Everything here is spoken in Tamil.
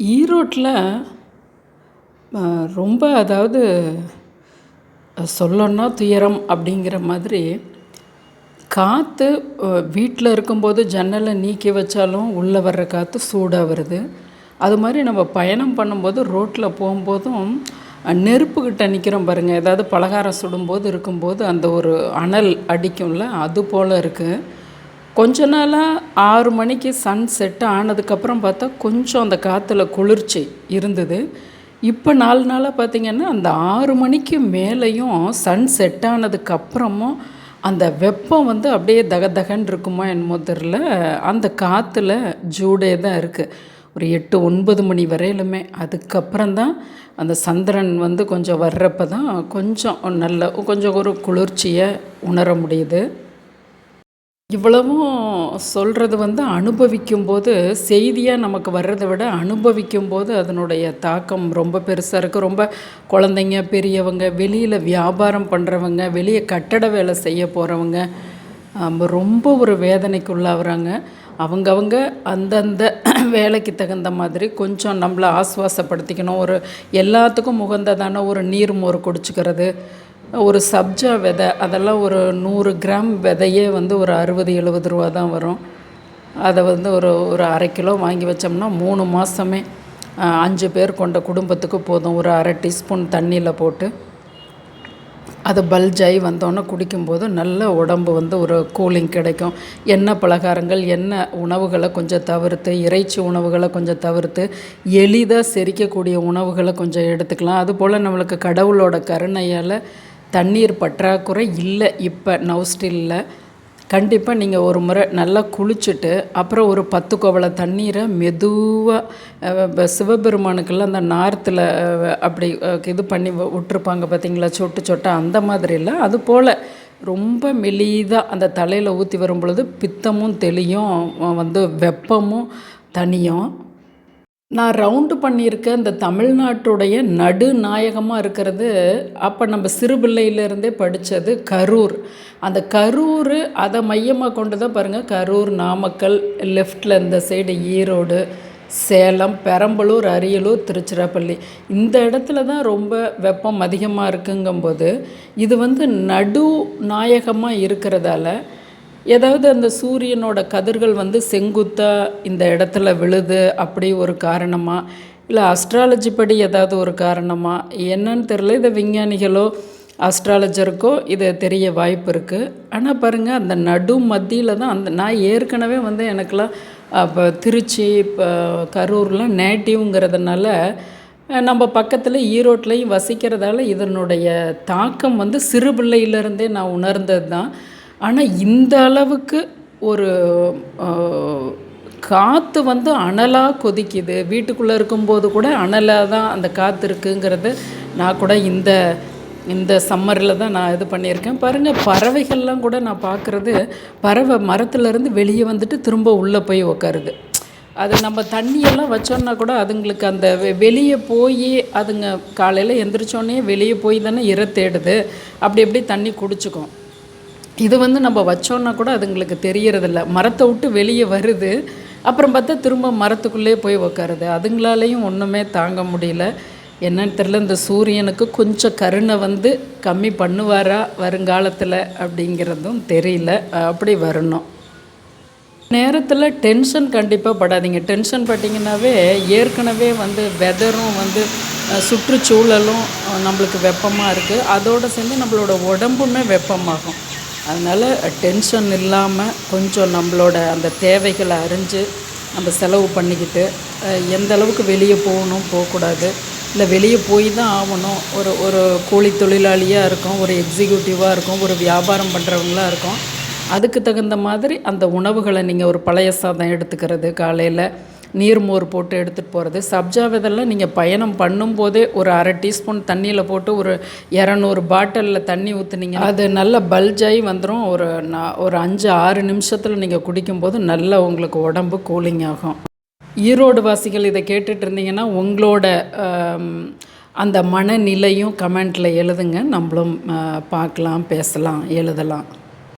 ஈரோட்டில் ரொம்ப அதாவது சொல்லணுன்னா துயரம் அப்படிங்கிற மாதிரி காற்று வீட்டில் இருக்கும்போது ஜன்னலை நீக்கி வச்சாலும் உள்ளே வர்ற காற்று சூடாக வருது அது மாதிரி நம்ம பயணம் பண்ணும்போது ரோட்டில் போகும்போதும் நெருப்புக்கிட்ட நிற்கிறோம் பாருங்கள் ஏதாவது பலகாரம் சுடும்போது இருக்கும்போது அந்த ஒரு அனல் அடிக்கும்ல அது போல் இருக்குது கொஞ்ச நாளாக ஆறு மணிக்கு சன் செட் ஆனதுக்கப்புறம் பார்த்தா கொஞ்சம் அந்த காற்றுல குளிர்ச்சி இருந்தது. இப்போ நாலு நாளாக பார்த்திங்கன்னா அந்த ஆறு மணிக்கு மேலேயும் சன் செட் ஆனதுக்கப்புறமும் அந்த வெப்பம் வந்து அப்படியே தக தகன்னு இருக்குமா என்னமோ தெரில அந்த காற்றுல ஜூடே தான் இருக்குது ஒரு எட்டு ஒன்பது மணி வரையிலுமே. அதுக்கப்புறம் தான் அந்த சந்திரன் வந்து கொஞ்சம் வர்றப்ப தான் கொஞ்சம் நல்ல கொஞ்சம் ஒரு குளிர்ச்சியை உணர முடியுது. இவ்வளவும் சொல்கிறது வந்து அனுபவிக்கும் போது செய்தியாக நமக்கு வர்றதை விட அனுபவிக்கும் போது அதனுடைய தாக்கம் ரொம்ப பெருசாக இருக்குது ரொம்ப குழந்தைங்க பெரியவங்க வெளியில் வியாபாரம் பண்ணுறவங்க வெளியே கட்டட வேலை செய்ய போகிறவங்க ரொம்ப ஒரு வேதனைக்குள்ளாகிறாங்க. அவங்கவங்க அந்தந்த வேலைக்கு தகுந்த மாதிரி கொஞ்சம் நம்மளை ஆஸ்வாசப்படுத்திக்கணும் ஒரு எல்லாத்துக்கும் உகந்ததான ஒரு நீர் மோர் குடிச்சிக்கிறது ஒரு சப்ஜா விதை அதெல்லாம் ஒரு நூறு கிராம் விதையே வந்து ஒரு அறுபது எழுபது ரூபா தான் வரும். அதை வந்து ஒரு ஒரு அரை கிலோ வாங்கி வச்சோம்னா மூணு மாதமே அஞ்சு பேர் கொண்ட குடும்பத்துக்கு போதும். ஒரு அரை டீஸ்பூன் தண்ணியில் போட்டு அது பல்ஜாகி வந்தோன்னே குடிக்கும்போது நல்ல உடம்பு வந்து ஒரு கூலிங் கிடைக்கும். எண்ணெய் பலகாரங்கள் எண்ணெய் உணவுகளை கொஞ்சம் தவிர்த்து இறைச்சி உணவுகளை கொஞ்சம் தவிர்த்து எளிதாக செரிக்கக்கூடிய உணவுகளை கொஞ்சம் எடுத்துக்கலாம். அதுபோல் நம்மளுக்கு கடவுளோட கருணையால் தண்ணீர் பற்றாக்குறை இல்லை இப்போ நவ் ஸ்டில்லில் கண்டிப்பாக நீங்கள் ஒரு முறை நல்லா குளிச்சுட்டு அப்புறம் ஒரு பத்து கோவலை தண்ணீரை மெதுவாக சிவபெருமானுக்கெல்லாம் அந்த நார்த்தில் அப்படி இது பண்ணி விட்டுருப்பாங்க பார்த்தீங்களா? சொட்டு சொட்டாக அந்த மாதிரி இல்லை. அது போல் ரொம்ப மெலிதாக அந்த தலையில் ஊற்றி வரும் பொழுது பித்தமும் தெளியும் வந்து வெப்பமும் தனியும் நான் ரவுண்டு பண்ணியிருக்க இந்த தமிழ்நாட்டுடைய நடுநாயகமாக இருக்கிறது அப்போ நம்ம சிறு பிள்ளையிலேருந்தே படித்தது கரூர். அந்த கரூர் அதை மையமாக கொண்டு தான் பாருங்கள் கரூர் நாமக்கல் லெஃப்டில் இந்த சைடு ஈரோடு சேலம் பெரம்பலூர் அரியலூர் திருச்சிராப்பள்ளி. இந்த இடத்துல தான் ரொம்ப வெப்பம் அதிகமாக இருக்குங்கும்போது இது வந்து நடு நாயகமாக இருக்கிறதால ஏதாவது அந்த சூரியனோட கதிர்கள் வந்து செங்குத்தாக இந்த இடத்துல விழுது அப்படி ஒரு காரணமாக இல்லை அஸ்ட்ராலஜி படி ஏதாவது ஒரு காரணமாக என்னன்னு தெரில இதை விஞ்ஞானிகளோ அஸ்ட்ராலஜருக்கோ இது தெரிய வாய்ப்பு இருக்குது ஆனால் பாருங்கள் அந்த நடு மத்தியில் தான் அந்த நான் ஏற்கனவே வந்து எனக்கெலாம் இப்போ திருச்சி இப்போ கரூர்லாம் நேட்டிவ்ங்கிறதுனால நம்ம பக்கத்தில் ஈரோட்லேயும் வசிக்கிறதால இதனுடைய தாக்கம் வந்து சிறு பிள்ளையிலேருந்தே நான் உணர்ந்தது தான் ஆனால் இந்த அளவுக்கு ஒரு காற்று வந்து அனலாக கொதிக்குது. வீட்டுக்குள்ளே இருக்கும்போது கூட அனலாக தான் அந்த காற்று இருக்குங்கிறது நான் கூட இந்த இந்த சம்மரில் தான் நான் இது பண்ணியிருக்கேன். பாருங்கள் பறவைகள்லாம் கூட நான் பார்க்குறது பறவை மரத்துலேருந்து வெளியே வந்துட்டு திரும்ப உள்ளே போய் உக்காருது. அது நம்ம தண்ணியெல்லாம் வச்சோன்னா கூட அதுங்களுக்கு அந்த வெளியே போய் அதுங்க காலையில் எந்திரிச்சோன்னே வெளியே போய் தானே இற தேடுது. அப்படி எப்படி தண்ணி குடிச்சிக்கும். இது வந்து நம்ம வச்சோன்னா கூட அதுங்களுக்கு தெரியறதில்ல. மரத்தை விட்டு வெளியே வருது. அப்புறம் பார்த்தா திரும்ப மரத்துக்குள்ளே போய் உக்காருது. அதுங்களாலேயும் ஒன்றுமே தாங்க முடியல. என்னன்னு தெரில இந்த சூரியனுக்கு கொஞ்சம் கருணை வந்து கம்மி பண்ணுவாரா வருங்காலத்தில் அப்படிங்கிறதும் தெரியல. அப்படி வரணும். நேரத்தில் டென்ஷன் கண்டிப்பாக படாதீங்க. டென்ஷன் பட்டிங்கனாவே ஏற்கனவே வந்து வெதரும் வந்து சுற்றுச்சூழலும் நம்மளுக்கு வெப்பமாக இருக்குது அதோடு சேர்ந்து நம்மளோட உடம்புமே வெப்பமாகும். அதனால் டென்ஷன் இல்லாமல் கொஞ்சம் நம்மளோட அந்த தேவைகளை அறிஞ்சு நம்ம செலவு பண்ணிக்கிட்டு எந்த அளவுக்கு வெளியே போகணும் போகக்கூடாது. இல்லை வெளியே போய் தான் ஆகணும். ஒரு ஒரு கூலி தொழிலாளியாக இருக்கும் ஒரு எக்ஸிக்யூட்டிவாக இருக்கும் ஒரு வியாபாரம் பண்ணுறவங்களாக இருக்கும். அதுக்கு தகுந்த மாதிரி அந்த உணவுகளை நீங்கள் ஒரு பழைய சாதம் எடுத்துக்கிறது காலையில் நீர்மோர் போட்டு எடுத்துகிட்டு போகிறது சப்ஜா விதெல்லாம் நீங்கள் பயணம் பண்ணும்போதே ஒரு அரை டீஸ்பூன் தண்ணியில் போட்டு ஒரு இரநூறு பாட்டிலில் தண்ணி ஊற்றுனீங்க அது நல்ல பல்ஜாகி வந்துடும் ஒரு ஒரு அஞ்சு ஆறு நிமிஷத்தில் நீங்கள் குடிக்கும்போது நல்ல உங்களுக்கு உடம்பு கூலிங் ஆகும். ஈரோடு வாசிகள் இதை கேட்டுட்டு இருந்தீங்கன்னா உங்களோட அந்த மனநிலையும் கமெண்ட்டில் எழுதுங்க. நம்மளும் பார்க்கலாம் பேசலாம் எழுதலாம்.